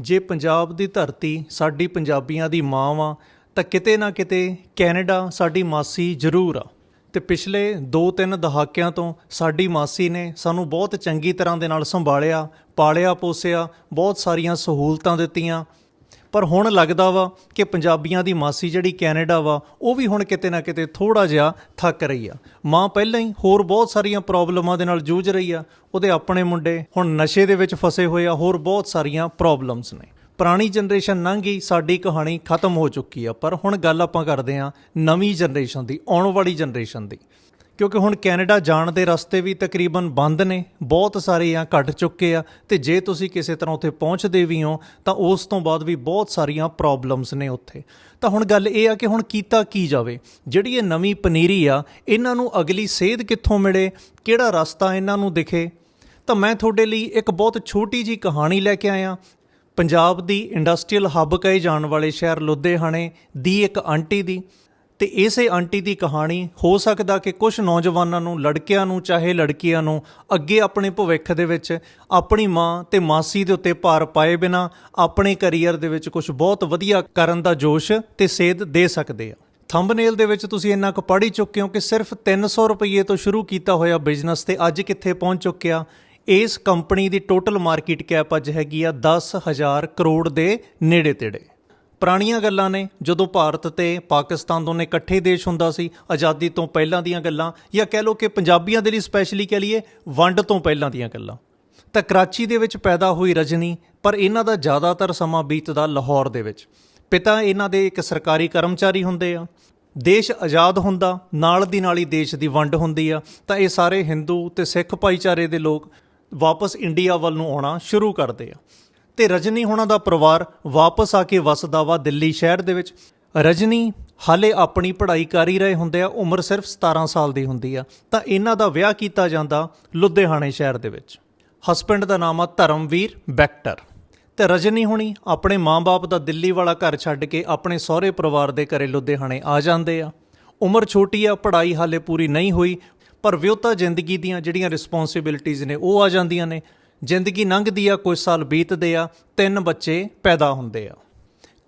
ਜੇ ਪੰਜਾਬ ਦੀ ਧਰਤੀ ਸਾਡੀ ਪੰਜਾਬੀਆਂ ਦੀ ਮਾਂ ਵਾ, ਤਾਂ ਕਿਤੇ ਨਾ ਕਿਤੇ ਕੈਨੇਡਾ ਸਾਡੀ ਮਾਸੀ ਜ਼ਰੂਰ ਆ। ਤੇ ਪਿਛਲੇ 2-3 ਦਹਾਕਿਆਂ ਤੋਂ ਸਾਡੀ ਮਾਸੀ ਨੇ ਸਾਨੂੰ ਬਹੁਤ ਚੰਗੀ ਤਰ੍ਹਾਂ ਦੇ ਨਾਲ ਸੰਭਾਲਿਆ ਪਾਲਿਆ ਪੋਸਿਆ ਬਹੁਤ ਸਾਰੀਆਂ ਸਹੂਲਤਾਂ ਦਿੱਤੀਆਂ। ਪਰ ਹੁਣ ਲੱਗਦਾ ਵਾ ਕਿ ਪੰਜਾਬੀਆਂ ਦੀ ਮਾਸੀ ਜਿਹੜੀ ਕੈਨੇਡਾ ਵਾ, ਉਹ ਵੀ ਹੁਣ ਕਿਤੇ ਨਾ ਕਿਤੇ ਥੋੜਾ ਜਿਹਾ ਥੱਕ ਰਹੀ ਆ। ਮਾਂ ਪਹਿਲਾਂ ਹੀ ਹੋਰ ਬਹੁਤ ਸਾਰੀਆਂ ਪ੍ਰੋਬਲਮਾਂ ਦੇ ਨਾਲ ਜੂਝ ਰਹੀ ਆ। ਉਹਦੇ ਆਪਣੇ ਮੁੰਡੇ, ਹੁਣ ਨਸ਼ੇ ਦੇ ਵਿੱਚ ਫਸੇ ਹੋਏ ਆ, ਹੋਰ ਬਹੁਤ ਸਾਰੀਆਂ ਪ੍ਰੋਬਲਮਸ ਨੇ। ਪੁਰਾਣੀ ਜਨਰੇਸ਼ਨ ਲੰਘ ਗਈ, ਸਾਡੀ ਕਹਾਣੀ ਖਤਮ ਹੋ ਚੁੱਕੀ ਆ। ਪਰ ਹੁਣ ਗੱਲ ਆਪਾਂ ਕਰਦੇ ਆ ਨਵੀਂ ਜਨਰੇਸ਼ਨ ਦੀ, ਆਉਣ ਵਾਲੀ ਜਨਰੇਸ਼ਨ ਦੀ। ਕਿਉਂਕਿ ਹੁਣ ਕੈਨੇਡਾ ਜਾਣ ਦੇ ਰਸਤੇ ਵੀ ਤਕਰੀਬਨ ਬੰਦ ਨੇ, ਬਹੁਤ ਸਾਰੇ ਆ ਘਟ ਚੁੱਕੇ ਆ, ਤੇ ਜੇ ਤੁਸੀਂ ਕਿਸੇ ਤਰ੍ਹਾਂ ਉੱਥੇ ਪਹੁੰਚਦੇ ਵੀ ਹੋ, ਤਾਂ ਉਸ ਤੋਂ ਬਾਅਦ ਵੀ ਬਹੁਤ ਸਾਰੀਆਂ ਪ੍ਰੋਬਲਮਸ ਨੇ ਉੱਥੇ। ਤਾਂ ਹੁਣ ਗੱਲ ਇਹ ਆ ਕਿ ਹੁਣ ਕੀਤਾ ਕੀ ਜਾਵੇ? ਜਿਹੜੀ ਇਹ ਨਵੀਂ ਪਨੀਰੀ ਆ, ਇਹਨਾਂ ਨੂੰ ਅਗਲੀ ਸੇਧ ਕਿੱਥੋਂ ਮਿਲੇ? ਕਿਹੜਾ ਰਸਤਾ ਇਹਨਾਂ ਨੂੰ ਦਿਖੇ? ਤਾਂ ਮੈਂ ਤੁਹਾਡੇ ਲਈ ਇੱਕ ਬਹੁਤ ਛੋਟੀ ਜੀ ਕਹਾਣੀ ਲੈ ਕੇ ਆਇਆ। ਪੰਜਾਬ ਦੀ ਇੰਡਸਟਰੀਅਲ ਹੱਬ ਕਹੇ ਜਾਣ ਵਾਲੇ ਸ਼ਹਿਰ ਲੁਧਿਆਣੇ ਦੀ ਇੱਕ ਆਂਟੀ ਦੀ। ਤੇ ਇਸੇ ਆਂਟੀ ਦੀ ਕਹਾਣੀ, ਹੋ ਸਕਦਾ ਕਿ ਕੁਝ ਨੌਜਵਾਨਾਂ ਨੂੰ, ਲੜਕਿਆਂ ਨੂੰ, ਚਾਹੇ ਲੜਕੀਆਂ ਨੂੰ, ਅੱਗੇ ਆਪਣੇ ਭਵਿੱਖ ਦੇ ਵਿੱਚ ਆਪਣੀ ਮਾਂ ਤੇ ਮਾਸੀ ਦੇ ਉੱਤੇ ਭਾਰ ਪਾਏ ਬਿਨਾ ਆਪਣੇ ਕੈਰੀਅਰ ਦੇ ਵਿੱਚ ਕੁਝ ਬਹੁਤ ਵਧੀਆ ਕਰਨ ਦਾ ਜੋਸ਼ ਤੇ ਸੇਧ ਦੇ ਸਕਦੇ ਆ। ਥੰਬਨੇਲ ਦੇ ਵਿੱਚ ਤੁਸੀਂ ਇੰਨਾ ਕੁ ਪੜ੍ਹ ਹੀ ਚੁੱਕੇ ਹੋ ਕਿ ਸਿਰਫ 300 ਰੁਪਏ ਤੋਂ ਸ਼ੁਰੂ ਕੀਤਾ ਹੋਇਆ ਬਿਜ਼ਨਸ ਤੇ ਅੱਜ ਕਿੱਥੇ ਪਹੁੰਚ ਚੁੱਕਿਆ ਇਸ ਕੰਪਨੀ ਦੀ ਟੋਟਲ ਮਾਰਕੀਟ ਕੈਪ ਅੱਜ ਹੈਗੀ ਆ 10000 ਕਰੋੜ ਦੇ ਨੇੜੇ ਤੇੜੇ। ਪੁਰਾਣੀਆਂ ਗੱਲਾਂ ਨੇ, ਜਦੋਂ ਭਾਰਤ ਤੇ ਪਾਕਿਸਤਾਨ ਦੋਨੇ ਇਕੱਠੇ ਦੇਸ਼ ਹੁੰਦਾ ਸੀ, ਆਜ਼ਾਦੀ ਤੋਂ ਪਹਿਲਾਂ ਦੀਆਂ ਗੱਲਾਂ, ਜਾਂ ਕਹਿ ਲਓ ਕਿ ਪੰਜਾਬੀਆਂ ਦੇ ਲਈ ਸਪੈਸ਼ਲੀ ਕਹਿ ਲਈਏ, ਵੰਡ ਤੋਂ ਪਹਿਲਾਂ ਦੀਆਂ ਗੱਲਾਂ। ਤਾਂ ਕਰਾਚੀ ਦੇ ਵਿੱਚ ਪੈਦਾ ਹੋਈ ਰਜਨੀ, ਪਰ ਇਹਨਾਂ ਦਾ ਜ਼ਿਆਦਾਤਰ ਸਮਾਂ ਬੀਤਦਾ ਲਾਹੌਰ ਦੇ ਵਿੱਚ। ਪਿਤਾ ਇਹਨਾਂ ਦੇ ਇੱਕ ਸਰਕਾਰੀ ਕਰਮਚਾਰੀ ਹੁੰਦੇ ਆ। ਦੇਸ਼ ਆਜ਼ਾਦ ਹੁੰਦਾ, ਨਾਲ ਦੀ ਨਾਲ ਹੀ ਦੇਸ਼ ਦੀ ਵੰਡ ਹੁੰਦੀ ਆ। ਤਾਂ ਇਹ ਸਾਰੇ ਹਿੰਦੂ ਤੇ ਸਿੱਖ ਭਾਈਚਾਰੇ ਦੇ ਲੋਕ ਵਾਪਸ ਇੰਡੀਆ ਵੱਲ ਨੂੰ ਆਉਣਾ ਸ਼ੁਰੂ ਕਰਦੇ ਆ। ਤੇ ਰਜਨੀ ਹੋਣਾ ਦਾ ਪਰਿਵਾਰ ਵਾਪਸ ਆ ਕੇ ਵਸਦਾ ਵਾ ਦਿੱਲੀ ਸ਼ਹਿਰ ਦੇ ਵਿੱਚ। ਰਜਨੀ ਹਾਲੇ ਆਪਣੀ ਪੜ੍ਹਾਈ ਕਰ ਹੀ ਰਹੇ ਹੁੰਦੇ ਆ, ਉਮਰ ਸਿਰਫ 17 ਸਾਲ ਦੀ ਹੁੰਦੀ ਆ। ਤਾਂ ਇਹਨਾਂ ਦਾ ਵਿਆਹ ਕੀਤਾ ਜਾਂਦਾ ਲੁਧਿਆਣੇ ਸ਼ਹਿਰ ਦੇ ਵਿੱਚ। ਹਸਬੰਡ ਦਾ ਨਾਮ ਆ ਧਰਮਵੀਰ ਬੈਕਟਰ। ਤੇ ਰਜਨੀ ਹੁਣੀ ਆਪਣੇ ਮਾਂ-ਬਾਪ ਦਾ ਦਿੱਲੀ ਵਾਲਾ ਘਰ ਛੱਡ ਕੇ ਆਪਣੇ ਸਹੁਰੇ ਪਰਿਵਾਰ ਦੇ ਘਰੇ ਲੁਧਿਆਣੇ ਆ ਜਾਂਦੇ ਆ। ਉਮਰ ਛੋਟੀ ਆ, ਪੜ੍ਹਾਈ ਹਾਲੇ ਪੂਰੀ ਨਹੀਂ ਹੋਈ, ਪਰ ਵਿਆਹੁਤਾ ਜ਼ਿੰਦਗੀ ਦੀਆਂ ਜਿਹੜੀਆਂ ਰਿਸਪੌਂਸਿਬਿਲਿਟੀਆਂ ਨੇ ਉਹ ਆ ਜਾਂਦੀਆਂ ਨੇ। ਜ਼ਿੰਦਗੀ ਲੰਘਦੀ ਆ, ਕੁਝ ਸਾਲ ਬੀਤਦੇ ਆ, ਤਿੰਨ ਬੱਚੇ ਪੈਦਾ ਹੁੰਦੇ ਆ।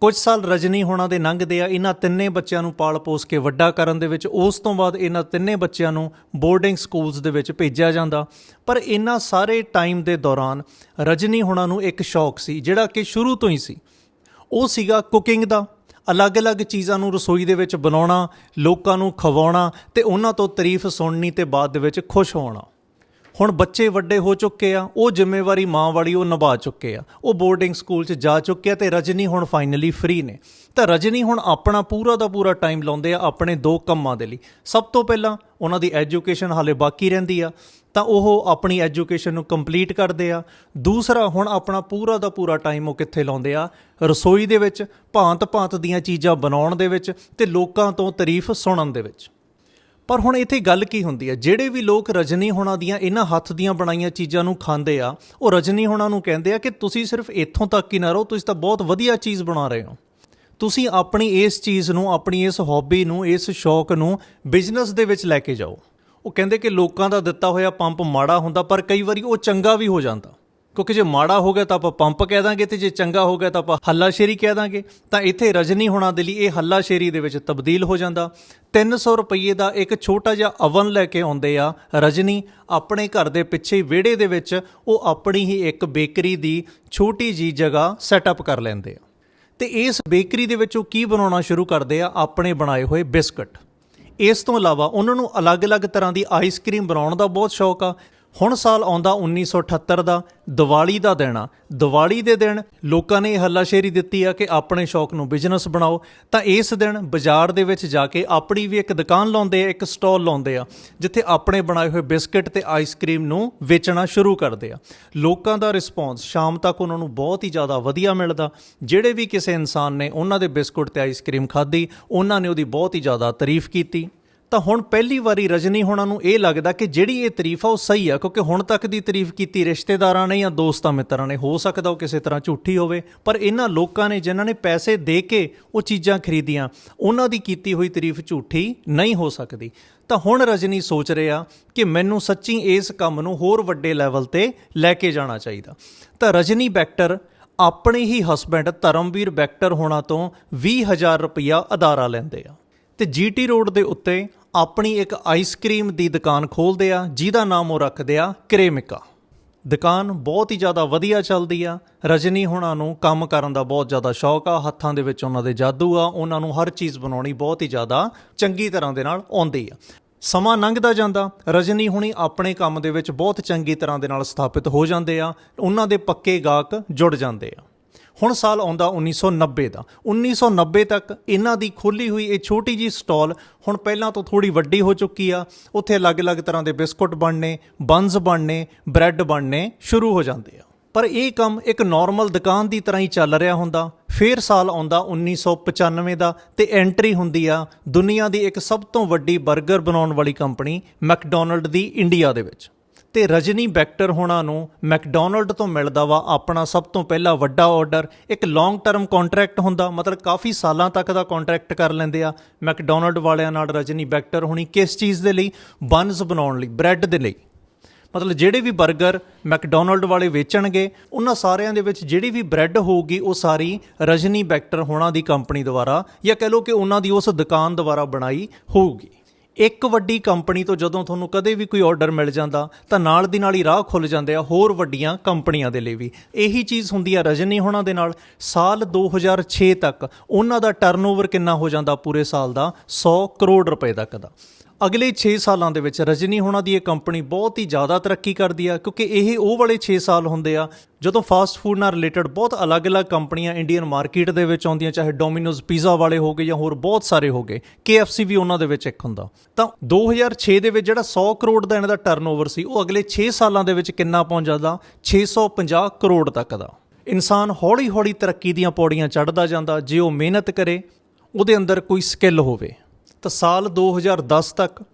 ਕੁਝ ਸਾਲ ਰਜਨੀ ਹੋਣਾ ਦੇ ਲੰਘਦੇ ਆ, ਇਹਨਾਂ ਤਿੰਨੇ ਬੱਚਿਆਂ ਨੂੰ ਪਾਲ ਪੋਸ ਕੇ ਵੱਡਾ ਕਰਨ ਦੇ ਵਿੱਚ, ਉਸ ਤੋਂ ਬਾਅਦ ਇਹਨਾਂ ਤਿੰਨੇ ਬੱਚਿਆਂ ਨੂੰ ਬੋਰਡਿੰਗ ਸਕੂਲਸ ਦੇ ਵਿੱਚ ਭੇਜਿਆ ਜਾਂਦਾ। ਪਰ ਇਹਨਾਂ ਸਾਰੇ ਟਾਈਮ ਦੇ ਦੌਰਾਨ ਰਜਨੀ ਹੋਣਾ ਨੂੰ ਇੱਕ ਸ਼ੌਕ ਸੀ, ਜਿਹੜਾ ਕਿ ਸ਼ੁਰੂ ਤੋਂ ਹੀ ਸੀ। ਉਹ ਸੀਗਾ ਕੁਕਿੰਗ ਦਾ। ਅਲੱਗ-ਅਲੱਗ ਚੀਜ਼ਾਂ ਨੂੰ ਰਸੋਈ ਦੇ ਵਿੱਚ ਬਣਾਉਣਾ, ਲੋਕਾਂ ਨੂੰ ਖਵਾਉਣਾ ਤੇ ਉਹਨਾਂ ਤੋਂ ਤਾਰੀਫ ਸੁਣਨੀ ਤੇ ਬਾਅਦ ਦੇ ਵਿੱਚ ਖੁਸ਼ ਹੋਣਾ। ਹੁਣ ਬੱਚੇ ਵੱਡੇ ਹੋ ਚੁੱਕੇ ਆ, ਉਹ ਜ਼ਿੰਮੇਵਾਰੀ ਮਾਂ ਵਾਲੀ ਉਹ ਨਿਭਾ ਚੁੱਕੇ ਆ। ਉਹ ਬੋਰਡਿੰਗ ਸਕੂਲ 'ਚ ਜਾ ਚੁੱਕੇ ਆ ਤੇ ਰਜਨੀ ਹੁਣ ਫਾਈਨਲੀ ਫ੍ਰੀ ਨੇ। ਤਾਂ ਰਜਨੀ ਹੁਣ ਆਪਣਾ ਪੂਰਾ ਦਾ ਪੂਰਾ ਟਾਈਮ ਲਾਉਂਦੇ ਆ ਆਪਣੇ ਦੋ ਕੰਮਾਂ ਦੇ ਲਈ। ਸਭ ਤੋਂ ਪਹਿਲਾਂ ਉਹਨਾਂ ਦੀ ਐਜੂਕੇਸ਼ਨ ਹਾਲੇ ਬਾਕੀ ਰਹਿੰਦੀ ਆ, ਤਾਂ ਉਹ ਆਪਣੀ ਐਜੂਕੇਸ਼ਨ ਨੂੰ ਕੰਪਲੀਟ ਕਰਦੇ ਆ। ਦੂਸਰਾ ਹੁਣ ਆਪਣਾ ਪੂਰਾ ਦਾ ਪੂਰਾ ਟਾਈਮ ਉਹ ਕਿੱਥੇ ਲਾਉਂਦੇ ਆ? ਰਸੋਈ ਦੇ ਵਿੱਚ, ਭਾਂਤ-ਭਾਂਤ ਦੀਆਂ ਚੀਜ਼ਾਂ ਬਣਾਉਣ ਦੇ ਵਿੱਚ ਤੇ ਲੋਕਾਂ ਤੋਂ ਤਾਰੀਫ ਸੁਣਨ ਦੇ ਵਿੱਚ। ਪਰ ਹੁਣ ਇੱਥੇ ਗੱਲ ਕੀ ਹੁੰਦੀ ਹੈ? ਜਿਹੜੇ ਵੀ ਲੋਕ ਰਜਨੀ ਹੋਣਾ ਦੀਆਂ ਇਹਨਾਂ ਹੱਥ ਦੀਆਂ ਬਣਾਈਆਂ ਚੀਜ਼ਾਂ ਨੂੰ ਖਾਂਦੇ ਆ, ਉਹ ਰਜਨੀ ਹੋਣਾ ਨੂੰ ਕਹਿੰਦੇ ਆ ਕਿ ਤੁਸੀਂ ਸਿਰਫ ਇੱਥੋਂ ਤੱਕ ਹੀ ਨਾ ਰਹੋ, ਤੁਸੀਂ ਤਾਂ ਬਹੁਤ ਵਧੀਆ ਚੀਜ਼ ਬਣਾ ਰਹੇ ਹੋ। ਤੁਸੀਂ ਆਪਣੀ ਇਸ ਚੀਜ਼ ਨੂੰ, ਆਪਣੀ ਇਸ ਹੌਬੀ ਨੂੰ, ਇਸ ਸ਼ੌਕ ਨੂੰ ਬਿਜ਼ਨਸ ਦੇ ਵਿੱਚ ਲੈ ਕੇ ਜਾਓ। ਉਹ ਕਹਿੰਦੇ ਕਿ ਲੋਕਾਂ ਦਾ ਦਿੱਤਾ ਹੋਇਆ ਪੰਪ ਮਾੜਾ ਹੁੰਦਾ, ਪਰ ਕਈ ਵਾਰੀ ਉਹ ਚੰਗਾ ਵੀ ਹੋ ਜਾਂਦਾ। ਕਿਉਂਕਿ ਜੇ ਮਾੜਾ ਹੋ ਗਿਆ ਤਾਂ ਆਪਾਂ ਪੰਪ ਕਹਿ ਦਾਂਗੇ ਤੇ ਜੇ ਚੰਗਾ ਹੋ ਗਿਆ ਤਾਂ ਆਪਾਂ ਹੱਲਾਸ਼ੇਰੀ ਕਹਿ ਦਾਂਗੇ। ਤਾਂ ਇੱਥੇ ਰਜਨੀ ਹੋਣਾ ਦੇ ਲਈ ਇਹ ਹੱਲਾਸ਼ੇਰੀ ਦੇ ਵਿੱਚ ਤਬਦੀਲ ਹੋ ਜਾਂਦਾ। 300 ਰੁਪਏ ਦਾ ਇੱਕ ਛੋਟਾ ਜਿਹਾ ਅਵਨ ਲੈ ਕੇ ਆਉਂਦੇ ਆ ਰਜਨੀ ਆਪਣੇ ਘਰ ਦੇ ਪਿੱਛੇ ਵਿਹੜੇ ਦੇ ਵਿੱਚ ਉਹ ਆਪਣੀ ਹੀ ਇੱਕ ਬੇਕਰੀ ਦੀ ਛੋਟੀ ਜੀ ਜਗ੍ਹਾ ਸੈਟਅਪ ਕਰ ਲੈਂਦੇ ਆ। ਤੇ ਇਸ ਬੇਕਰੀ ਦੇ ਵਿੱਚ ਉਹ ਕੀ ਬਣਾਉਣਾ ਸ਼ੁਰੂ ਕਰਦੇ ਆ? ਆਪਣੇ ਬਣਾਏ ਹੋਏ ਬਿਸਕਟ। ਇਸ ਤੋਂ ਇਲਾਵਾ ਉਹਨਾਂ ਨੂੰ ਅਲੱਗ-ਅਲੱਗ ਤਰ੍ਹਾਂ ਦੀ ਆਈਸਕ੍ਰੀਮ ਬਣਾਉਣ ਦਾ ਬਹੁਤ ਸ਼ੌਕ ਆ। ਹੁਣ ਸਾਲ ਆਉਂਦਾ 1978 ਦਾ, ਦੀਵਾਲੀ ਦਾ ਦਿਨ ਆ। ਦੀਵਾਲੀ ਦੇ ਦਿਨ ਲੋਕਾਂ ਨੇ ਇਹ ਹੱਲਾਸ਼ੇਰੀ ਦਿੱਤੀ ਆ ਕਿ ਆਪਣੇ ਸ਼ੌਕ ਨੂੰ ਬਿਜ਼ਨਸ ਬਣਾਓ। ਤਾਂ ਇਸ ਦਿਨ ਬਾਜ਼ਾਰ ਦੇ ਵਿੱਚ ਜਾ ਕੇ ਆਪਣੀ ਵੀ ਇੱਕ ਦੁਕਾਨ ਲਾਉਂਦੇ ਆ, ਇੱਕ ਸਟਾਲ ਲਾਉਂਦੇ ਆ, ਜਿੱਥੇ ਆਪਣੇ ਬਣਾਏ ਹੋਏ ਬਿਸਕਟ ਤੇ ਆਈਸਕ੍ਰੀਮ ਨੂੰ ਵੇਚਣਾ ਸ਼ੁਰੂ ਕਰਦੇ ਆ। ਲੋਕਾਂ ਦਾ ਰਿਸਪੌਂਸ ਸ਼ਾਮ ਤੱਕ ਉਹਨਾਂ ਨੂੰ ਬਹੁਤ ਹੀ ਜ਼ਿਆਦਾ ਵਧੀਆ ਮਿਲਦਾ। ਜਿਹੜੇ ਵੀ ਕਿਸੇ ਇਨਸਾਨ ਨੇ ਉਹਨਾਂ ਦੇ ਬਿਸਕੁਟ ਤੇ ਆਈਸਕ੍ਰੀਮ ਖਾਧੀ, ਉਹਨਾਂ ਨੇ ਉਹਦੀ ਬਹੁਤ ਹੀ ਜ਼ਿਆਦਾ ਤਾਰੀਫ ਕੀਤੀ। ਤਾਂ ਹੁਣ ਪਹਿਲੀ ਵਾਰੀ ਰਜਨੀ ਹੋਣਾ ਨੂੰ ਇਹ ਲੱਗਦਾ ਕਿ ਜਿਹੜੀ ਇਹ ਤਾਰੀਫ ਆ ਉਹ ਸਹੀ ਆ, ਕਿਉਂਕਿ ਹੁਣ ਤੱਕ ਦੀ ਤਾਰੀਫ ਕੀਤੀ ਰਿਸ਼ਤੇਦਾਰਾਂ ਨੇ ਜਾਂ ਦੋਸਤਾਂ ਮਿੱਤਰਾਂ ਨੇ, ਹੋ ਸਕਦਾ ਉਹ ਕਿਸੇ ਤਰ੍ਹਾਂ ਝੂਠੀ ਹੋਵੇ, ਪਰ ਇਹਨਾਂ ਲੋਕਾਂ ਨੇ ਜਿਨ੍ਹਾਂ ਨੇ ਪੈਸੇ ਦੇ ਕੇ ਉਹ ਚੀਜ਼ਾਂ ਖਰੀਦੀਆਂ, ਉਹਨਾਂ ਦੀ ਕੀਤੀ ਹੋਈ ਤਾਰੀਫ ਝੂਠੀ ਨਹੀਂ ਹੋ ਸਕਦੀ। ਤਾਂ ਹੁਣ ਰਜਨੀ ਸੋਚ ਰਿਹਾ ਕਿ ਮੈਨੂੰ ਸੱਚੀ ਇਸ ਕੰਮ ਨੂੰ ਹੋਰ ਵੱਡੇ ਲੈਵਲ ਤੇ ਲੈ ਕੇ ਜਾਣਾ ਚਾਹੀਦਾ। ਤਾਂ ਰਜਨੀ ਬੈਕਟਰ, ਆਪਣੇ ਹੀ ਹਸਬੈਂਡ ਧਰਮਵੀਰ ਬੈਕਟਰ ਹੋਣਾ ਤੋਂ 20000 ਰੁਪਇਆ ਅਦਾਰਾ ਲੈਂਦੇ ਆ। ਤੇ ਜੀਟੀ ਰੋਡ ਦੇ ਉੱਤੇ ਆਪਣੀ ਇੱਕ ਆਈਸਕ੍ਰੀਮ ਦੀ ਦੁਕਾਨ ਖੋਲਦੇ ਆ, ਜਿਹਦਾ ਨਾਮ ਉਹ ਰੱਖਦੇ ਆ, ਕ੍ਰੇਮਿਕਾ। ਦੁਕਾਨ ਬਹੁਤ ਹੀ ਜ਼ਿਆਦਾ ਵਧੀਆ ਚੱਲਦੀ ਆ। ਰਜਨੀ ਹੁਣਾਂ ਨੂੰ ਕੰਮ ਕਰਨ ਦਾ ਬਹੁਤ ਜ਼ਿਆਦਾ ਸ਼ੌਕ ਆ। ਹੱਥਾਂ ਦੇ ਵਿੱਚ ਉਹਨਾਂ ਦੇ ਜਾਦੂ ਆ। ਉਹਨਾਂ ਨੂੰ ਹਰ ਚੀਜ਼ ਬਣਾਉਣੀ ਬਹੁਤ ਹੀ ਜ਼ਿਆਦਾ ਚੰਗੀ ਤਰ੍ਹਾਂ ਦੇ ਨਾਲ ਆਉਂਦੀ ਆ। ਸਮਾਂ ਲੰਘਦਾ ਜਾਂਦਾ। ਰਜਨੀ ਹੁਣੀ ਆਪਣੇ ਕੰਮ ਦੇ ਵਿੱਚ ਬਹੁਤ ਚੰਗੀ ਤਰ੍ਹਾਂ ਦੇ ਨਾਲ ਸਥਾਪਿਤ ਹੋ ਜਾਂਦੇ ਆ। ਉਹਨਾਂ ਦੇ ਪੱਕੇ ਗਾਹਕ ਜੁੜ ਜਾਂਦੇ ਆ। ਹੁਣ ਸਾਲ ਆਉਂਦਾ 1990 ਦਾ। 1990 ਤੱਕ ਇਹਨਾਂ ਦੀ ਖੋਲੀ ਹੋਈ ਇਹ ਛੋਟੀ ਜੀ ਸਟਾਲ ਹੁਣ ਪਹਿਲਾਂ ਤੋਂ ਥੋੜੀ ਵੱਡੀ ਹੋ ਚੁੱਕੀ ਆ। ਉੱਥੇ ਅਲੱਗ-ਅਲੱਗ ਤਰ੍ਹਾਂ ਦੇ ਬਿਸਕੁਟ ਬਣਨੇ ਬੰਸ ਬਣਨੇ, ਬ੍ਰੈਡ ਬਣਨੇ ਸ਼ੁਰੂ ਹੋ ਜਾਂਦੇ ਆ। ਪਰ ਇਹ ਕੰਮ ਇੱਕ ਨਾਰਮਲ ਦੁਕਾਨ ਦੀ ਤਰ੍ਹਾਂ ਹੀ ਚੱਲ ਰਿਹਾ ਹੁੰਦਾ। ਫੇਰ ਸਾਲ ਆਉਂਦਾ 1995 ਦਾ ਤੇ ਐਂਟਰੀ ਹੁੰਦੀ ਆ ਦੁਨੀਆ ਦੀ ਇੱਕ ਸਭ ਤੋਂ ਵੱਡੀ 버ਗਰ ਬਣਾਉਣ ਵਾਲੀ ਕੰਪਨੀ ਮੈਕਡੋਨਲਡ ਦੀ ਇੰਡੀਆ ਦੇ ਵਿੱਚ। ਤੇ ਰਜਨੀ ਬੈਕਟਰ ਹੋਣਾ ਨੂੰ ਮੈਕਡੋਨਲਡ ਤੋਂ ਮਿਲਦਾ ਵਾ ਆਪਣਾ ਸਭ ਤੋਂ ਪਹਿਲਾ ਵੱਡਾ ਆਰਡਰ ਇੱਕ ਲੌਂਗ ਟਰਮ ਕੰਟਰੈਕਟ ਹੁੰਦਾ, ਮਤਲਬ ਕਾਫੀ ਸਾਲਾਂ ਤੱਕ ਦਾ ਕੰਟਰੈਕਟ ਕਰ ਲੈਂਦੇ ਆ ਮੈਕਡੋਨਲਡ ਵਾਲਿਆਂ ਨਾਲ ਰਜਨੀ ਬੈਕਟਰ ਹੋਣੀ ਕਿਸ ਚੀਜ਼ ਦੇ ਲਈ? ਬਨਸ ਬਣਾਉਣ ਲਈ ਬ੍ਰੈਡ ਦੇ ਲਈ। ਮਤਲਬ ਜਿਹੜੇ ਵੀ 버ਗਰ ਮੈਕਡੋਨਲਡ ਵਾਲੇ ਵੇਚਣਗੇ, ਉਹਨਾਂ ਸਾਰਿਆਂ ਦੇ ਵਿੱਚ ਜਿਹੜੀ ਵੀ ਬ੍ਰੈਡ ਹੋਊਗੀ, ਉਹ ਸਾਰੀ ਰਜਨੀ ਬੈਕਟਰ ਹੋਣਾ ਦੀ ਕੰਪਨੀ ਦੁਆਰਾ, ਜਾਂ ਕਹਿ ਲਓ ਕਿ ਉਹਨਾਂ ਦੀ ਉਸ ਦੁਕਾਨ ਦੁਆਰਾ ਬਣਾਈ ਹੋਊਗੀ। ਇੱਕ ਵੱਡੀ ਕੰਪਨੀ ਤੋਂ ਜਦੋਂ ਤੁਹਾਨੂੰ ਕਦੇ ਵੀ ਕੋਈ ਆਰਡਰ ਮਿਲ ਜਾਂਦਾ, ਤਾਂ ਨਾਲ ਦੀ ਨਾਲ ਹੀ ਰਾਹ ਖੁੱਲ ਜਾਂਦੇ ਆ ਹੋਰ ਵੱਡੀਆਂ ਕੰਪਨੀਆਂ ਦੇ ਲਈ ਵੀ। ਇਹੀ ਚੀਜ਼ ਹੁੰਦੀ ਆ ਰਜਨੀ ਹੋਣਾ ਦੇ ਨਾਲ। ਸਾਲ 2006 ਤੱਕ ਉਹਨਾਂ ਦਾ ਟਰਨਓਵਰ ਕਿੰਨਾ ਹੋ ਜਾਂਦਾ ਪੂਰੇ ਸਾਲ ਦਾ? 100 ਕਰੋੜ ਰੁਪਏ ਤੱਕ ਦਾ। ਅਗਲੇ 6 ਸਾਲਾਂ ਦੇ ਵਿੱਚ ਰਜਨੀ ਹੋਣਾ ਦੀ ਇਹ ਕੰਪਨੀ ਬਹੁਤ ਹੀ ਜ਼ਿਆਦਾ ਤਰੱਕੀ ਕਰਦੀ ਆ, ਕਿਉਂਕਿ ਇਹ ਉਹ ਵਾਲੇ 6 ਸਾਲ ਹੁੰਦੇ ਆ ਜਦੋਂ ਫਾਸਟ ਫੂਡ ਨਾਲ ਰਿਲੇਟਡ ਬਹੁਤ ਅਲੱਗ-ਅਲੱਗ ਕੰਪਨੀਆਂ ਇੰਡੀਅਨ ਮਾਰਕੀਟ ਦੇ ਵਿੱਚ ਆਉਂਦੀਆਂ, ਚਾਹੇ ਡੋਮਿਨੋਜ਼ ਪੀਜ਼ਾ ਵਾਲੇ ਹੋਗੇ ਜਾਂ ਹੋਰ ਬਹੁਤ ਸਾਰੇ ਹੋਗੇ KFC ਵੀ ਉਹਨਾਂ ਦੇ ਵਿੱਚ ਇੱਕ ਹੁੰਦਾ। ਤਾਂ 2006 ਦੇ ਵਿੱਚ ਜਿਹੜਾ 100 ਕਰੋੜ ਦਾ ਇਹਨਾਂ ਦਾ ਟਰਨਓਵਰ ਸੀ, ਉਹ ਅਗਲੇ 6 ਸਾਲਾਂ ਦੇ ਵਿੱਚ ਕਿੰਨਾ ਪਹੁੰਚ ਜਾਂਦਾ 650 ਕਰੋੜ ਤੱਕ ਦਾ। ਇਨਸਾਨ ਹੌਲੀ-ਹੌਲੀ ਤਰੱਕੀ ਦੀਆਂ ਪੌੜੀਆਂ ਚੜ੍ਹਦਾ ਜਾਂਦਾ, ਜੇ ਉਹ ਮਿਹਨਤ ਕਰੇ, ਉਹਦੇ ਅੰਦਰ ਕੋਈ ਸਕਿੱਲ ਹੋਵੇ। ਤਾਂ ਸਾਲ 2010 ਤੱਕ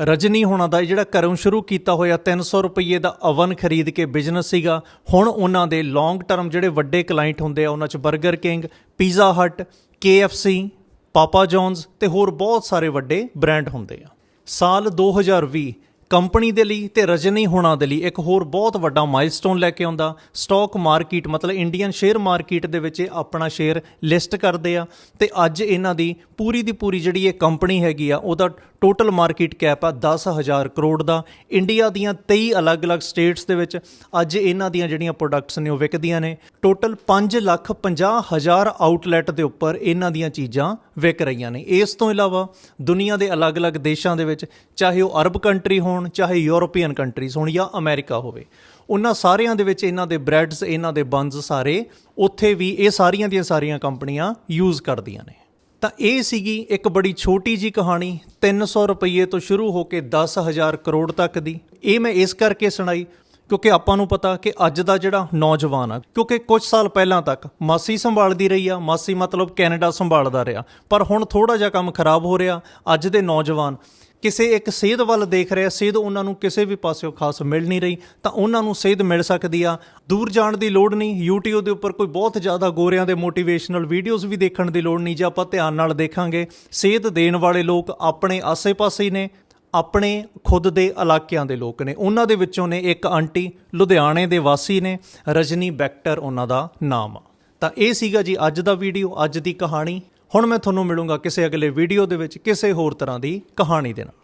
ਰਜਨੀ ਹੋਣਾ ਦਾ ਜਿਹੜਾ ਘਰੋਂ ਸ਼ੁਰੂ ਕੀਤਾ ਹੋਇਆ 300 ਰੁਪਏ ਦਾ ਅਵਨ ਖਰੀਦ ਕੇ ਬਿਜ਼ਨਸ ਸੀਗਾ। ਹੁਣ ਉਹਨਾਂ ਦੇ ਲੌਂਗ ਟਰਮ ਜਿਹੜੇ ਵੱਡੇ ਕਲਾਇੰਟ ਹੁੰਦੇ ਆ, ਉਹਨਾਂ 'ਚ 버ਗਰ king pizza hut KFC Papa John's ਤੇ ਹੋਰ ਬਹੁਤ ਸਾਰੇ ਵੱਡੇ ਬ੍ਰਾਂਡ ਹੁੰਦੇ ਆ। ਸਾਲ 2020 ਕੰਪਨੀ ਦੇ ਲਈ ਤੇ ਰਜਨੀ ਹੋਣਾ ਦੇ ਲਈ ਇੱਕ ਹੋਰ ਬਹੁਤ ਵੱਡਾ ਮਾਈਲਸਟੋਨ ਲੈ ਕੇ ਆਉਂਦਾ। ਸਟਾਕ ਮਾਰਕੀਟ ਮਤਲਬ ਇੰਡੀਅਨ ਸ਼ੇਅਰ ਮਾਰਕੀਟ ਦੇ ਵਿੱਚ ਇਹ ਆਪਣਾ ਸ਼ੇਅਰ ਲਿਸਟ ਕਰਦੇ ਆ। ਤੇ ਅੱਜ ਇਹਨਾਂ ਦੀ ਪੂਰੀ ਦੀ ਪੂਰੀ ਜਿਹੜੀ ਇਹ ਕੰਪਨੀ ਹੈਗੀ ਆ, ਉਹਦਾ ਟੋਟਲ ਮਾਰਕੀਟ ਕੈਪ ਆ 10000 ਕਰੋੜ ਦਾ। ਇੰਡੀਆ ਦੀਆਂ 23 ਅਲੱਗ-ਅਲੱਗ ਸਟੇਟਸ ਦੇ ਵਿੱਚ ਅੱਜ ਇਹਨਾਂ ਦੀਆਂ ਜਿਹੜੀਆਂ ਪ੍ਰੋਡਕਟਸ ਨੇ ਉਹ ਵਿਕਦੀਆਂ ਨੇ। ਟੋਟਲ 5 ਲੱਖ 50 ਹਜ਼ਾਰ ਆਊਟਲੈਟ ਦੇ ਉੱਪਰ ਇਹਨਾਂ ਦੀਆਂ ਚੀਜ਼ਾਂ ਵਿਕ ਰਹੀਆਂ ਨੇ। ਇਸ ਤੋਂ ਇਲਾਵਾ ਦੁਨੀਆ ਦੇ ਅਲੱਗ-ਅਲੱਗ ਦੇਸ਼ਾਂ ਦੇ ਵਿੱਚ, ਚਾਹੇ ਉਹ ਅਰਬ ਕੰਟਰੀ ਹੋਣ ਹੋਣ, ਚਾਹੇ ਯੂਰੋਪੀਅਨ ਕੰਟਰੀਜ਼ ਹੋਣ ਜਾਂ ਅਮਰੀਕਾ ਹੋਵੇ। ਉਹਨਾਂ ਸਾਰਿਆਂ ਦੇ ਵਿੱਚ ਇਹਨਾਂ ਦੇ ਬ੍ਰੈਡਸ, ਇਹਨਾਂ ਦੇ ਬੰਸ ਸਾਰੇ ਉੱਥੇ ਵੀ ਇਹ ਸਾਰੀਆਂ ਦੀਆਂ ਸਾਰੀਆਂ ਕੰਪਨੀਆਂ ਯੂਜ਼ ਕਰਦੀਆਂ ਨੇ। ਤਾਂ ਇਹ ਸੀਗੀ ਇੱਕ ਬੜੀ ਛੋਟੀ ਜੀ ਕਹਾਣੀ 300 ਰੁਪਏ ਤੋਂ ਸ਼ੁਰੂ ਹੋ ਕੇ 10000 ਕਰੋੜ ਤੱਕ ਦੀ। ਇਹ ਮੈਂ ਇਸ ਕਰਕੇ ਸੁਣਾਈ, ਕਿਉਂਕਿ ਆਪਾਂ ਨੂੰ ਪਤਾ ਕਿ ਅੱਜ ਦਾ ਜਿਹੜਾ ਨੌਜਵਾਨ ਆ, ਕਿਉਂਕਿ ਕੁਝ ਸਾਲ ਪਹਿਲਾਂ ਤੱਕ ਮਾਸੀ ਸੰਭਾਲਦੀ ਰਹੀ ਆ, ਮਾਸੀ ਮਤਲਬ ਕੈਨੇਡਾ ਸੰਭਾਲਦਾ ਰਿਹਾ। ਪਰ ਹੁਣ ਥੋੜਾ ਜਿਹਾ ਕੰਮ ਖਰਾਬ ਹੋ ਰਿਹਾ, ਅੱਜ ਦੇ ਨੌਜਵਾਨ ਕਿਸੇ ਇੱਕ ਸੇਧ ਵੱਲ ਦੇਖ ਰਿਹਾ, ਸੇਧ ਉਹਨਾਂ ਨੂੰ ਕਿਸੇ ਵੀ ਪਾਸਿਓਂ ਖਾਸ ਮਿਲ ਨਹੀਂ ਰਹੀ, ਤਾਂ ਉਹਨਾਂ ਨੂੰ ਸੇਧ ਮਿਲ ਸਕਦੀ ਆ। ਦੂਰ ਜਾਣ ਦੀ ਲੋੜ ਨਹੀਂ, YouTube ਦੇ ਉੱਪਰ ਕੋਈ ਬਹੁਤ ਜ਼ਿਆਦਾ ਗੋਰਿਆਂ ਦੇ ਮੋਟੀਵੇਸ਼ਨਲ ਵੀਡੀਓਜ਼ ਵੀ ਦੇਖਣ ਦੀ ਲੋੜ ਨਹੀਂ, ਜੇ ਆਪਾਂ ਧਿਆਨ ਨਾਲ ਦੇਖਾਂਗੇ, ਸੇਧ ਦੇਣ ਵਾਲੇ ਲੋਕ ਆਪਣੇ ਆਸੇ-ਪਾਸੇ ਹੀ ਨੇ, ਆਪਣੇ ਖੁਦ ਦੇ ਇਲਾਕਿਆਂ ਦੇ ਲੋਕ ਨੇ। ਉਹਨਾਂ ਦੇ ਵਿੱਚੋਂ ਨੇ ਇੱਕ ਆਂਟੀ, ਲੁਧਿਆਣੇ ਦੇ ਵਾਸੀ ਨੇ, ਰਜਨੀ ਬੈਕਟਰ ਉਹਨਾਂ ਦਾ ਨਾਮ ਆ। ਤਾਂ ਇਹ ਸੀਗਾ ਜੀ ਅੱਜ ਦਾ ਵੀਡੀਓ ਅੱਜ ਦੀ ਕਹਾਣੀ। ਹੁਣ ਮੈਂ ਤੁਹਾਨੂੰ ਮਿਲੂੰਗਾ ਕਿਸੇ ਅਗਲੇ ਵੀਡੀਓ ਦੇ ਵਿੱਚ ਕਿਸੇ ਹੋਰ ਤਰ੍ਹਾਂ ਦੀ ਕਹਾਣੀ ਦੇ ਨਾਲ।